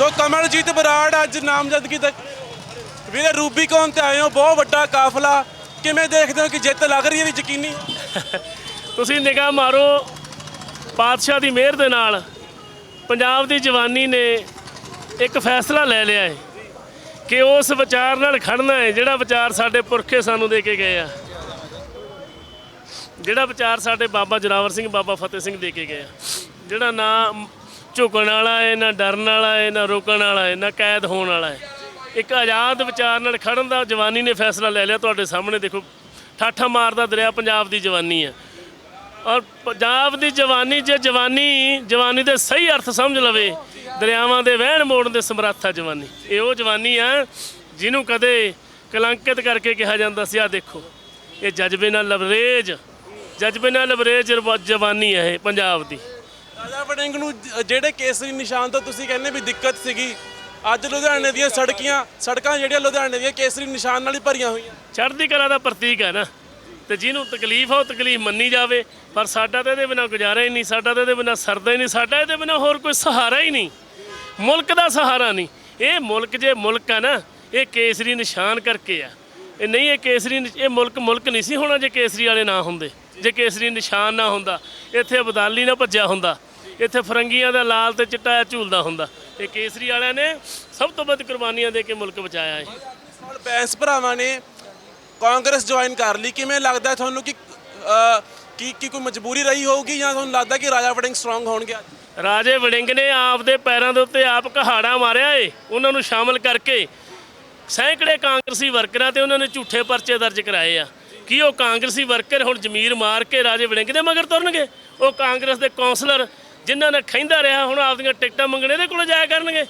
ਸੋ ਕਮਲਜੀਤ ਬਰਾੜ ਅੱਜ ਨਾਮਜ਼ਦਗੀ ਤੱਕ ਵੀਰੇ ਰੂਬੀਕੌਨ ਤੇ ਆਏ ਹੋ, ਬਹੁਤ ਵੱਡਾ ਕਾਫਲਾ। ਕਿਵੇਂ ਦੇਖਦੇ ਹੋ ਕਿ ਜਿੱਤ ਲੱਗ ਰਹੀ ਹੈ ਵੀ ਯਕੀਨੀ? ਤੁਸੀਂ ਨਿਗਾਹ ਮਾਰੋ ਪਾਤਸ਼ਾਹ ਦੀ ਮਿਹਰ ਦੇ ਨਾਲ ਪੰਜਾਬ ਦੀ ਜਵਾਨੀ ਨੇ ਇੱਕ ਫੈਸਲਾ ਲੈ ਲਿਆ ਹੈ ਕਿ ਉਸ ਵਿਚਾਰ ਨਾਲ ਖੜਨਾ ਹੈ, ਜਿਹੜਾ ਵਿਚਾਰ ਸਾਡੇ ਪੁਰਖੇ ਸਾਨੂੰ ਦੇ ਕੇ ਗਏ ਆ। ਜਿਹੜਾ ਵਿਚਾਰ ਸਾਡੇ ਬਾਬਾ ਜੋਰਾਵਰ ਸਿੰਘ, ਬਾਬਾ ਫਤਿਹ ਸਿੰਘ ਦੇ ਕੇ ਗਏ ਆ। ਜਿਹੜਾ ਨਾ ਝੁਕਣ ਵਾਲਾ ਹੈ, ਨਾ ਡਰਨ ਵਾਲਾ ਹੈ, ਨਾ ਰੋਕਣ ਵਾਲਾ ਹੈ, ਨਾ ਕੈਦ ਹੋਣ ਵਾਲਾ ਹੈ। ਇੱਕ ਆਜ਼ਾਦ ਵਿਚਾਰ ਨਾਲ ਖੜਨ ਦਾ ਜਵਾਨੀ ਨੇ ਫੈਸਲਾ ਲੈ ਲਿਆ ਤੁਹਾਡੇ ਸਾਹਮਣੇ, ਦੇਖੋ, ਠਾਠਾ ਮਾਰਦਾ ਦਰਿਆ ਪੰਜਾਬ ਦੀ ਜਵਾਨੀ ਹੈ। ਔਰ ਪੰਜਾਬ ਦੀ ਜਵਾਨੀ, ਜੇ ਜਵਾਨੀ ਜਵਾਨੀ ਦੇ ਸਹੀ ਅਰਥ ਸਮਝ ਲਵੇ, ਦਰਿਆਵਾਂ ਦੇ ਵਹਿਣ ਮੋੜਨ ਦੇ ਸਮਰੱਥ ਆ ਜਵਾਨੀ। ਇਹ ਉਹ ਜਵਾਨੀ ਆ ਜਿਹਨੂੰ ਕਦੇ ਕਲੰਕਿਤ ਕਰਕੇ ਕਿਹਾ ਜਾਂਦਾ ਸੀ ਆ ਦੇਖੋ, ਇਹ ਜਜ਼ਬੇ ਨਾਲ ਲਬਰੇਜ, ਜਜ਼ਬੇ ਨਾਲ ਲਬਰੇਜ ਜਵਾਨੀ ਹੈ ਇਹ, ਪੰਜਾਬ ਦੀ। ਰਾਜਾ ਵੜਿੰਗ ਨੂੰ ਜ- ਜਿਹੜੇ ਕੇਸਰੀ ਨਿਸ਼ਾਨ ਤੋਂ ਤੁਸੀਂ ਕਹਿੰਦੇ ਵੀ ਦਿੱਕਤ ਸੀਗੀ, ਅੱਜ ਲੁਧਿਆਣੇ ਦੀਆਂ ਸੜਕੀਆਂ, ਸੜਕਾਂ ਜਿਹੜੀਆਂ ਲੁਧਿਆਣੇ ਦੀਆਂ ਕੇਸਰੀ ਨਿਸ਼ਾਨ ਨਾਲ ਹੀ ਭਰੀਆਂ ਹੋਈਆਂ। ਚੜ੍ਹਦੀ ਕਲਾ ਦਾ ਪ੍ਰਤੀਕ ਹੈ ਨਾ। ਤੇ ਜਿਹਨੂੰ ਤਕਲੀਫ ਆ, ਉਹ ਤਕਲੀਫ ਮੰਨੀ ਜਾਵੇ। ਪਰ ਸਾਡਾ ਤਾਂ ਇਹਦੇ ਬਿਨਾ ਗੁਜ਼ਾਰਾ ਹੀ ਨਹੀਂ, ਸਾਡਾ ਤਾਂ ਇਹਦੇ ਬਿਨਾ ਸਰਦਾ ਹੀ ਨਹੀਂ, ਸਾਡਾ ਇਹਦੇ ਬਿਨਾ ਹੋਰ ਕੋਈ ਸਹਾਰਾ ਹੀ ਨਹੀਂ। ਮੁਲਕ ਦਾ ਸਹਾਰਾ ਨਹੀਂ। ਇਹ ਮੁਲਕ ਜੇ ਮੁਲਕ ਆ ਨਾ, ਇਹ ਕੇਸਰੀ ਨਿਸ਼ਾਨ ਕਰਕੇ ਆ। ਇਹ ਨਹੀਂ, ਇਹ ਕੇਸਰੀ ਨਿ- ਇਹ ਮੁਲਕ ਮੁਲਕ ਨਹੀਂ ਸੀ ਹੋਣਾ ਜੇ ਕੇਸਰੀ ਵਾਲੇ ਨਾ ਹੁੰਦੇ। ਜੇ ਕੇਸਰੀ ਨਿਸ਼ਾਨ ਨਾ ਹੁੰਦਾ, ਇੱਥੇ ਅਬਦਾਲੀ ਨਾ ਭੱਜਿਆ ਹੁੰਦਾ। ਇੱਥੇ ਫਰੰਗੀਆਂ ਦਾ ਲਾਲ ਤੇ ਚਿੱਟਾ ਝੂਲਦਾ ਹੁੰਦਾ। ਇਹ ਕੇਸਰੀ ਵਾਲਿਆਂ ਨੇ ਸਭ ਤੋਂ ਵੱਧ ਕੁਰਬਾਨੀਆਂ ਦੇ ਕੇ ਮੁਲਕ ਬਚਾਇਆ ਹੈ ਹੁਣ ਬੈਂਸ ਭਰਾਵਾਂ ਨੇ ਕਾਂਗਰਸ ਜੁਆਇਨ ਕਰ ਲਈ। ਕਿਵੇਂ ਲੱਗਦਾ ਤੁਹਾਨੂੰ ਕਿ ਕੀ ਕੀ ਕੋਈ ਮਜਬੂਰੀ ਰਹੀ ਹੋਊਗੀ ਜਾਂ ਤੁਹਾਨੂੰ ਲੱਗਦਾ ਕਿ ਰਾਜਾ ਵੜਿੰਗ ਸਟਰੋਂਗ ਹੋਣਗੇ ਰਾਜੇ ਵੜਿੰਗ ਨੇ ਆਪਦੇ ਪੈਰਾਂ ਦੇ ਉੱਤੇ ਆਪ ਕਹਾੜਾ ਮਾਰਿਆ ਏ। ਉਹਨਾਂ ਨੂੰ ਸ਼ਾਮਲ ਕਰਕੇ ਸੈਂਕੜੇ ਕਾਂਗਰਸੀ ਵਰਕਰਾਂ ਤੇ ਉਹਨਾਂ ਨੇ ਝੂਠੇ ਪਰਚੇ ਦਰਜ ਕਰਾਏ ਆ। ਕੀ ਉਹ ਕਾਂਗਰਸੀ ਵਰਕਰ ਹੁਣ ਜ਼ਮੀਰ ਮਾਰ ਕੇ ਰਾਜੇ ਵੜਿੰਗ ਦੇ ਮਗਰ ਤੁਰਨਗੇ? ਉਹ ਕਾਂਗਰਸ ਦੇ ਕੌਂਸਲਰ ਜਿਨ੍ਹਾਂ ਨੇ ਖੈਂਦਾ ਰਿਹਾ, ਹੁਣ ਆਪਦੀਆਂ ਟਿਕਟਾਂ ਮੰਗਣੇ ਦੇ ਕੋਲ ਜਾਇਆ ਕਰਨਗੇ।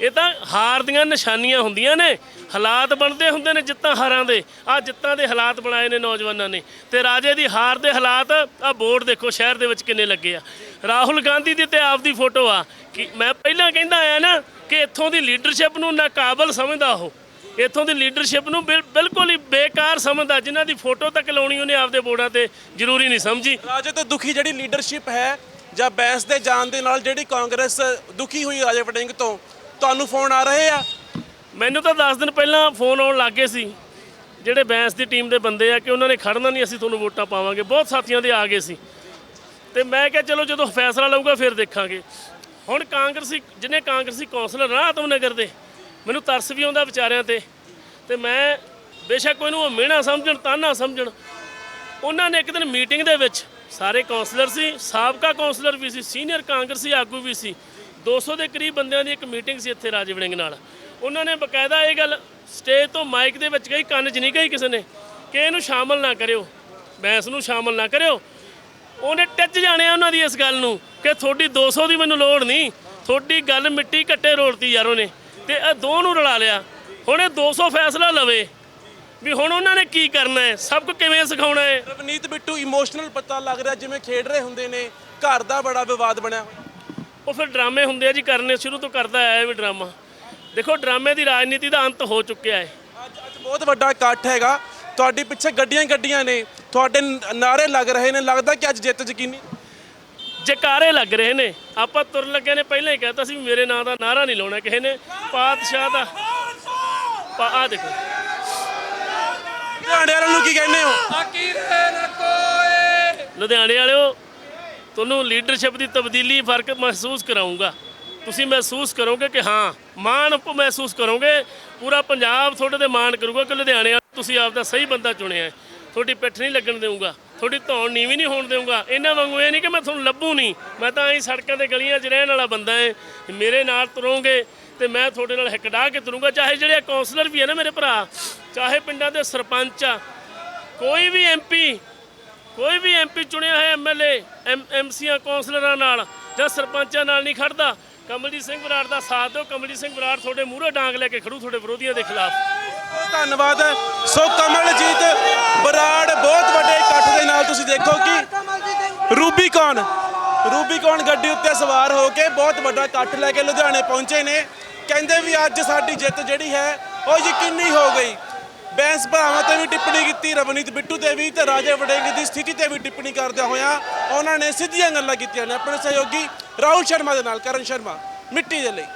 ਇਹ ਤਾਂ ਹਾਰ ਦੀਆਂ ਨਿਸ਼ਾਨੀਆਂ ਹੁੰਦੀਆਂ ਨੇ। ਹਾਲਾਤ ਬਣਦੇ ਹੁੰਦੇ ਨੇ ਜਿੱਤਾਂ ਹਾਰਾਂ ਦੇ। ਆ ਜਿੱਤਾਂ ਦੇ ਹਾਲਾਤ ਬਣਾਏ ਨੇ ਨੌਜਵਾਨਾਂ ਨੇ। ਤੇ ਰਾਜੇ ਦੀ ਹਾਰ ਦੇ ਹਾਲਾਤ ਆ ਬੋਰਡ ਦੇਖੋ ਸ਼ਹਿਰ ਦੇ ਵਿੱਚ ਕਿੰਨੇ ਲੱਗੇ ਆ। ਰਾਹੁਲ ਗਾਂਧੀ ਦੀ ਤੇ ਆਪਦੀ ਫੋਟੋ ਆ ਕਿ ਮੈਂ ਪਹਿਲਾਂ ਕਹਿੰਦਾ ਆਇਆ ਨਾ ਕਿ ਇੱਥੋਂ ਦੀ ਲੀਡਰਸ਼ਿਪ ਨੂੰ ਨਾਕਾਬਲ ਸਮਝਦਾ ਉਹ। ਇੱਥੋਂ ਦੀ ਲੀਡਰਸ਼ਿਪ ਨੂੰ ਬਿਲ- ਬਿਲਕੁਲ ਹੀ ਬੇਕਾਰ ਸਮਝਦਾ। ਜਿਨ੍ਹਾਂ ਦੀ ਫੋਟੋ ਤੱਕ ਲਾਉਣੀ ਉਹਨੇ ਆਪਦੇ ਬੋਰਡਾਂ ਤੇ ਜ਼ਰੂਰੀ ਨਹੀਂ ਸਮਝੀ। ਰਾਜੇ ਤੋਂ ਦੁਖੀ ਜਿਹੜੀ ਲੀਡਰਸ਼ਿਪ ਹੈ ਜਾਂ ਬੈਂਸ ਦੇ ਜਾਣ ਦੇ ਨਾਲ ਜਿਹੜੀ ਕਾਂਗਰਸ ਦੁਖੀ ਹੋਈ ਰਾਜੇ ਵੜਿੰਗ ਤੋਂ, ਤੁਹਾਨੂੰ ਫੋਨ ਆ ਰਹੇ ਆ? ਮੈਨੂੰ ਤਾਂ 10 ਦਿਨ ਪਹਿਲਾਂ ਫੋਨ ਆਉਣ ਲੱਗੇ ਸੀ, ਜਿਹੜੇ ਬੈਂਸ ਦੀ ਟੀਮ ਦੇ ਬੰਦੇ ਆ, ਕਿ ਉਹਨਾਂ ਨੇ ਖੜਨਾ ਨਹੀਂ, ਅਸੀਂ ਤੁਹਾਨੂੰ ਵੋਟਾਂ ਪਾਵਾਂਗੇ। ਬਹੁਤ ਸਾਥੀਆਂ ਦੇ ਆ ਗਏ ਸੀ। ਤੇ ਮੈਂ ਕਿਹਾ, ਚਲੋ ਜਦੋਂ ਫੈਸਲਾ ਲਊਗਾ, ਫਿਰ ਦੇਖਾਂਗੇ। ਹੁਣ ਕਾਂਗਰਸੀ ਜਿਹਨੇ ਕਾਂਗਰਸੀ ਕੌਂਸਲਰ ਨਾ ਆਤਮਨਗਰ ਦੇ, ਮੈਨੂੰ ਤਰਸ ਵੀ ਆਉਂਦਾ ਵਿਚਾਰਿਆਂ ਤੇ। ਤੇ ਮੈਂ ਬੇਸ਼ੱਕ ਉਹਨੂੰ ਉਹ ਮਿਹਣਾ ਸਮਝਣ, ਤਾਨਾ ਸਮਝਣ। ਉਹਨਾਂ ਨੇ ਇੱਕ ਦਿਨ ਮੀਟਿੰਗ ਦੇ ਵਿੱਚ ਸਾਰੇ ਕਾਉਂਸਲਰ ਸੀ, ਸਾਬਕਾ ਕਾਉਂਸਲਰ ਵੀ ਸੀ, ਸੀਨੀਅਰ ਕਾਂਗਰਸੀ ਆਗੂ ਵੀ ਸੀ। 200 ਦੇ ਕਰੀਬ ਬੰਦਿਆਂ ਦੀ ਇੱਕ ਮੀਟਿੰਗ ਸੀ ਇੱਥੇ ਰਾਜੇ ਵੜਿੰਗ ਨਾਲ। ਉਹਨਾਂ ਨੇ ਬਕਾਇਦਾ ਇਹ ਗੱਲ ਸਟੇਜ ਤੋਂ ਮਾਈਕ ਦੇ ਵਿੱਚ ਕਹੀ, ਕੰਨ 'ਚ ਨਹੀਂ ਕਹੀ ਕਿਸੇ ਨੇ, ਕਿ ਇਹਨੂੰ ਸ਼ਾਮਲ ਨਾ ਕਰਿਓ ਬੈਂਸ ਨੂੰ ਸ਼ਾਮਲ ਨਾ ਕਰਿਓ। ਉਹਨੇ ਟੱਚ ਜਾਣਿਆ ਉਹਨਾਂ ਦੀ ਇਸ ਗੱਲ ਨੂੰ, ਕਿ ਤੁਹਾਡੀ 200 ਦੀ ਮੈਨੂੰ ਲੋੜ ਨਹੀਂ, ਤੁਹਾਡੀ ਗੱਲ ਮਿੱਟੀ ਕੱਟੇ ਰੋੜਤੀ ਯਾਰ ਉਹਨੇ, ਤੇ ਇਹ ਦੋ ਨੂੰ ਰਲਾ ਲਿਆ। ਹੁਣ ਇਹ 200 ਫੈਸਲਾ ਲਵੇ ਵੀ ਹੁਣ ਉਹਨਾਂ ਨੇ ਕੀ ਕਰਨਾ ਹੈ? ਸਭ ਕੁ ਕਿਵੇਂ ਸਿਖਾਉਣਾ ਹੈ? ਰਵਨੀਤ ਬਿੱਟੂ ਇਮੋਸ਼ਨਲ ਪਤਾ ਲੱਗ ਰਿਹਾ ਜਿਵੇਂ ਖੇਡ ਰਹੇ ਹੁੰਦੇ ਨੇ ਘਰ ਦਾ ਬੜਾ ਵਿਵਾਦ ਬਣਿਆ ਹੋਇਆ। ਉਹ ਫਿਰ ਡਰਾਮੇ ਹੁੰਦੇ ਆ ਜੀ ਕਰਨੇ ਸ਼ੁਰੂ ਤੋਂ ਕਰਦਾ ਆਇਆ ਵੀ ਡਰਾਮਾ। ਦੇਖੋ ਡਰਾਮੇ ਦੀ ਰਾਜਨੀਤੀ ਦਾ ਅੰਤ ਹੋ ਚੁੱਕਿਆ ਹੈ। ਅੱਜ ਅੱਜ ਬਹੁਤ ਵੱਡਾ ਇਕੱਠ ਹੈਗਾ। ਤੁਹਾਡੇ ਪਿੱਛੇ ਗੱਡੀਆਂ ਹੀ ਗੱਡੀਆਂ ਨੇ। ਤੁਹਾਡੇ ਨ- ਨਾਅਰੇ ਲੱਗ ਰਹੇ ਨੇ। ਲੱਗਦਾ ਕਿ ਅੱਜ ਜਿੱਤ ਯਕੀਨੀ? ਜਕਾਰੇ ਲੱਗ ਰਹੇ ਨੇ। ਆਪਾਂ ਤੁਰਨ ਲੱਗੇ ਨੇ ਪਹਿਲਾਂ ਹੀ ਕਹਿਤਾ ਸੀ ਵੀ ਮੇਰੇ ਨਾਂ ਦਾ ਨਾਰਾ ਨਹੀਂ ਲਾਉਣਾ ਕਿਸੇ ਨੇ। ਪਾਤਸ਼ਾਹ ਦਾ ਪਾ ਆ ਦੇਖੋ। ਲੁਧਿਆਣੇ ਵਾਲਿਆਂ ਨੂੰ ਕੀ ਕਹਿੰਦੇ ਹੋ? ਲੁਧਿਆਣੇ ਵਾਲਿਓ, ਤੁਹਾਨੂੰ ਲੀਡਰਸ਼ਿਪ ਦੀ ਤਬਦੀਲੀ ਫ਼ਰਕ ਮਹਿਸੂਸ ਕਰਾਉਂਗਾ ਤੁਸੀਂ ਮਹਿਸੂਸ ਕਰੋਗੇ ਕਿ ਹਾਂ, ਮਾਣ ਮਹਿਸੂਸ ਕਰੋਗੇ। ਪੂਰਾ ਪੰਜਾਬ ਤੁਹਾਡੇ ਤੇ ਮਾਣ ਕਰੂਗਾ ਕਿ ਲੁਧਿਆਣੇ ਵਾਲੇ ਤੁਸੀਂ ਆਪ ਦਾ ਸਹੀ ਬੰਦਾ ਚੁਣਿਆ ਹੈ। ਤੁਹਾਡੀ ਪਿੱਠ ਨਹੀਂ ਲੱਗਣ ਦੇਊਗਾ, ਤੁਹਾਡੀ ਧੌਣ ਨੀਵੀਂ ਨਹੀਂ ਹੋਣ ਦੇਊਗਾ। ਇਹਨਾਂ ਵਾਂਗੂ ਇਹ ਨਹੀਂ ਕਿ ਮੈਂ ਤੁਹਾਨੂੰ ਲੱਭੂ ਨਹੀਂ। ਮੈਂ ਤਾਂ ਐਂ ਸੜਕਾਂ ਤੇ ਗਲੀਆਂ 'ਚ ਰਹਿਣ ਵਾਲਾ ਬੰਦਾ ਹੈ ਮੇਰੇ ਨਾਲ ਤੁਰੋਗੇ ਤੇ ਮੈਂ ਤੁਹਾਡੇ ਨਾਲ ਹਿੱਕਡਾ ਕੇ ਤੁਰੂੰਗਾ। ਚਾਹੇ ਜਿਹੜੇ ਕਾਉਂਸਲਰ ਵੀ ਹੈ ਨਾ ਮੇਰੇ ਭਰਾ, ਚਾਹੇ ਪਿੰਡਾਂ ਦੇ ਸਰਪੰਚ ਆ, ਕੋਈ ਵੀ ਐਮਪੀ ਕੋਈ ਵੀ ਐਮਪੀ ਚੁਣਿਆ ਹੈ ਐਮਐਲਏ ਐਮਸੀਆਂ ਕੌਂਸਲਰਾਂ ਨਾਲ ਜਾਂ ਸਰਪੰਚਾਂ ਨਾਲ ਨਹੀਂ ਖੜਦਾ, ਕਮਲਜੀਤ ਸਿੰਘ ਬਰਾੜ ਦਾ ਸਾਥ ਦਿਓ। ਕਮਲਜੀਤ ਸਿੰਘ ਬਰਾੜ ਤੁਹਾਡੇ ਮੂਹਰੇ ਡਾਂਗ ਲੈ ਕੇ ਖੜੂ, ਤੁਹਾਡੇ ਵਿਰੋਧੀਆਂ ਦੇ ਖਿਲਾਫ। ਧੰਨਵਾਦ। ਸੋ ਕਮਲਜੀਤ ਬਰਾੜ ਬਹੁਤ ਵੱਡੇ ਇਕੱਠ ਦੇ ਨਾਲ ਤੁਸੀਂ ਦੇਖੋ ਕਿ ਰੂਬੀਕੌਨ ਰੂਬੀਕੌਨ ਗੱਡੀ ਉੱਤੇ ਸਵਾਰ ਹੋ ਕੇ ਬਹੁਤ ਵੱਡਾ ਇਕੱਠ ਲੈ ਕੇ ਲੁਧਿਆਣੇ ਪਹੁੰਚੇ ਨੇ। ਕਹਿੰਦੇ ਵੀ ਅੱਜ ਸਾਡੀ ਜਿੱਤ ਜਿਹੜੀ ਹੈ, ਉਹ ਯਕੀਨੀ ਹੋ ਗਈ। ਬੈਂਸ ਭਰਾਵਾਂ ਤੇ ਵੀ ਟਿੱਪਣੀ ਕੀਤੀ, ਰਵਨੀਤ ਬਿੱਟੂ ਤੇ ਵੀ ਤੇ ਰਾਜੇ ਵੜਿੰਗ ਦੀ ਸਥਿਤੀ ਤੇ ਵੀ ਟਿੱਪਣੀ ਕਰਦਿਆਂ ਹੋਇਆਂ ਉਹਨਾਂ ਨੇ ਸਿੱਧੀਆਂ ਗੱਲਾਂ ਕੀਤੀਆਂ ਨੇ। ਆਪਣੇ ਸਹਿਯੋਗੀ ਰਾਹੁਲ ਸ਼ਰਮਾ ਦੇ ਨਾਲ, ਕਰਨ ਸ਼ਰਮਾ, ਮਿੱਟੀ ਦੇ ਲਈ।